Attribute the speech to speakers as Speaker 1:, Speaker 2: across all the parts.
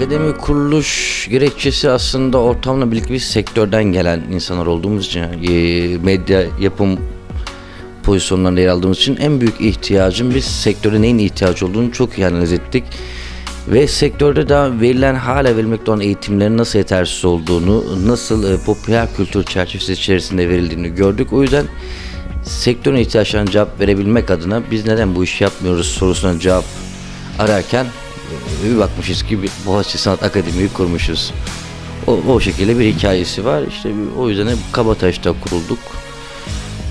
Speaker 1: Akademi kuruluş gerekçesi aslında ortamla birlikte biz sektörden gelen insanlar olduğumuz için e, medya yapım pozisyonlarında yer aldığımız için en büyük ihtiyacın biz sektörde neyin ihtiyacı olduğunu çok iyi analiz ettik. Ve sektörde daha verilen hala verilmekte olan eğitimlerin nasıl yetersiz olduğunu, nasıl e, popüler kültür çerçevesi içerisinde verildiğini gördük. O yüzden sektörün ihtiyaçlarına cevap verebilmek adına biz neden bu işi yapmıyoruz sorusuna cevap ararken bir bakmışız ki bir Boğaziçi Sanat Akademi'yi kurmuşuz. O, o şekilde bir hikayesi var. İşte o yüzden de Kabataş'ta kurulduk.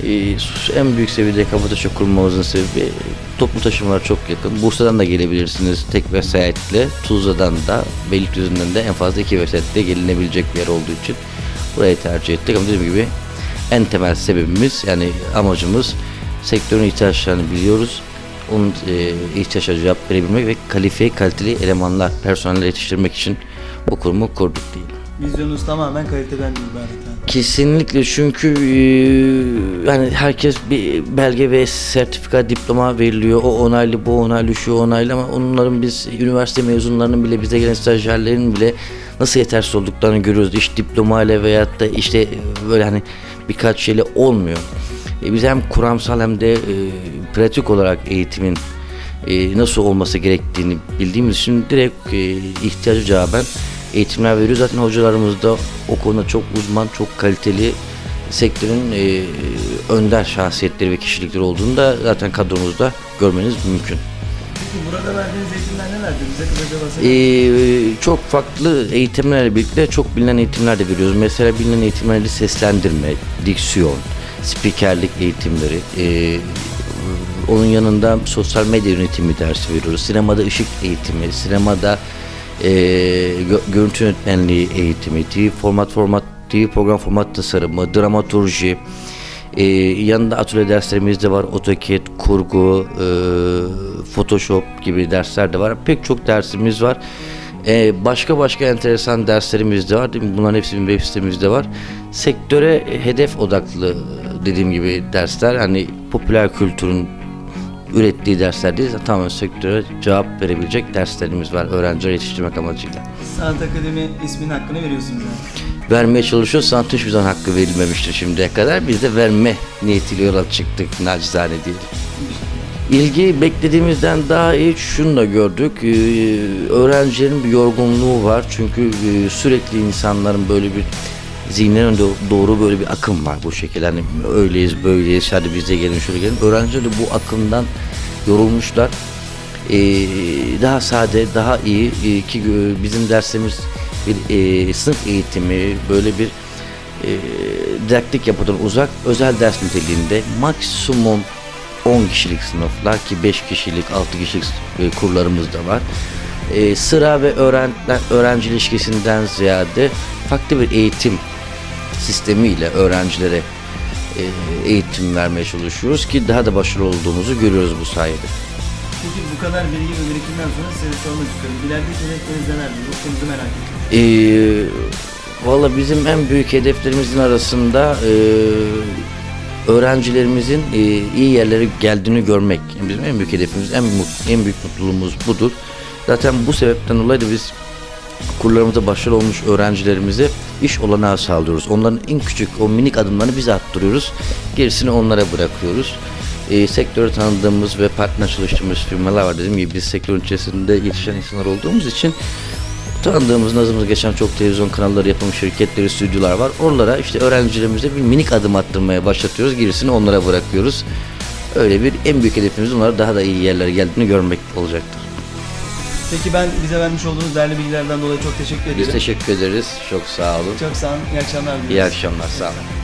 Speaker 1: Ee, en büyük seviyede Kabataş'a kurmamızın sebebi toplu taşımalar çok yakın. Bursa'dan da gelebilirsiniz tek vesayetle. Tuzla'dan da Beylikdüzü'nden de en fazla iki vesayetle gelinebilecek bir yer olduğu için burayı tercih ettik. Ama dediğim gibi en temel sebebimiz yani amacımız sektörün ihtiyaçlarını biliyoruz. Onun e, ihtiyaçlarına cevap verebilmek ve kalifiye kaliteli elemanlar, personel yetiştirmek için bu kurumu kurduk diyelim.
Speaker 2: Vizyonunuz tamamen kaliteden ibaret. yani.
Speaker 1: Kesinlikle çünkü e, yani herkes bir belge ve sertifika diploma veriliyor. O onaylı, bu onaylı, şu onaylı ama onların biz üniversite mezunlarının bile bize gelen stajyerlerin bile nasıl yetersiz olduklarını görüyoruz. İş diplomayla veyahut da işte böyle hani birkaç şeyle olmuyor. E, biz hem kuramsal hem de e, pratik olarak eğitimin e, nasıl olması gerektiğini bildiğimiz için direkt e, ihtiyacı cevaben eğitimler veriyor. Zaten hocalarımız da o konuda çok uzman, çok kaliteli sektörün e, önder şahsiyetleri ve kişilikleri olduğunu da zaten kadromuzda görmeniz mümkün.
Speaker 2: Peki burada verdiğiniz eğitimler nelerdir? Bize kısaca bahsedelim.
Speaker 1: Ee, çok farklı eğitimlerle birlikte çok bilinen eğitimler de veriyoruz. Mesela bilinen eğitimlerde seslendirme, diksiyon, spikerlik eğitimleri. ee, onun yanında sosyal medya yönetimi dersi veriyoruz. Sinemada ışık eğitimi, sinemada ee, gö- görüntü yönetmenliği eğitimi, TV format format, TV program format tasarımı, dramaturji, ee, yanında atölye derslerimiz de var. AutoCAD, kurgu, e, Photoshop gibi dersler de var. Pek çok dersimiz var. Ee, başka başka enteresan derslerimiz de var. Değil? Bunların hepsi web sitemizde var. Sektöre hedef odaklı dediğim gibi dersler. Hani popüler kültürün ürettiği dersler değil. Tamamen sektöre cevap verebilecek derslerimiz var. Öğrencileri yetiştirmek amacıyla.
Speaker 2: Sanat Akademi isminin hakkını veriyorsunuz yani.
Speaker 1: vermeye çalışıyor. Sanatın hiçbir zaman hakkı verilmemiştir şimdiye kadar. Biz de verme niyetiyle yola çıktık nacizane diyelim. İlgi beklediğimizden daha iyi şunu da gördük. Ee, öğrencilerin bir yorgunluğu var. Çünkü e, sürekli insanların böyle bir zihinlerine do- doğru böyle bir akım var bu şekilde. Hani öyleyiz böyleyiz hadi biz de gelin şöyle gelin. Öğrenciler de bu akımdan yorulmuşlar. Ee, daha sade, daha iyi e, ki e, bizim derslerimiz bir e, sınıf eğitimi böyle bir e, didaktik yapıdan uzak özel ders niteliğinde maksimum 10 kişilik sınıflar ki 5 kişilik 6 kişilik e, kurlarımız da var. E, sıra ve öğren, öğrenci ilişkisinden ziyade farklı bir eğitim sistemiyle öğrencilere e, eğitim vermeye çalışıyoruz ki daha da başarılı olduğumuzu görüyoruz bu sayede.
Speaker 2: Peki bu kadar bilgi ve birikimden sonra size sormak istiyorum. İlerideki hedefleriniz nelerdir? Ufkunuzu merak ediyorum.
Speaker 1: Ee, Valla bizim en büyük hedeflerimizin arasında e, öğrencilerimizin e, iyi yerlere geldiğini görmek. Yani bizim en büyük hedefimiz, en, en büyük mutluluğumuz budur. Zaten bu sebepten dolayı da biz kurlarımızda başarılı olmuş öğrencilerimize iş olanağı sağlıyoruz. Onların en küçük o minik adımlarını biz attırıyoruz. Gerisini onlara bırakıyoruz. E, sektörü tanıdığımız ve partner çalıştığımız firmalar var. Dediğim gibi biz sektörün içerisinde yetişen insanlar olduğumuz için tanıdığımız, nazımız geçen çok televizyon kanalları, yapım şirketleri, stüdyolar var. Oralara işte öğrencilerimize bir minik adım attırmaya başlatıyoruz. Gerisini onlara bırakıyoruz. Öyle bir en büyük hedefimiz onlara daha da iyi yerlere geldiğini görmek olacaktır.
Speaker 2: Peki ben bize vermiş olduğunuz değerli bilgilerden dolayı çok teşekkür ederim.
Speaker 1: Biz teşekkür ederiz. Çok sağ olun.
Speaker 2: Çok sağ olun. İyi akşamlar diliyoruz.
Speaker 1: İyi akşamlar. Sağ olun.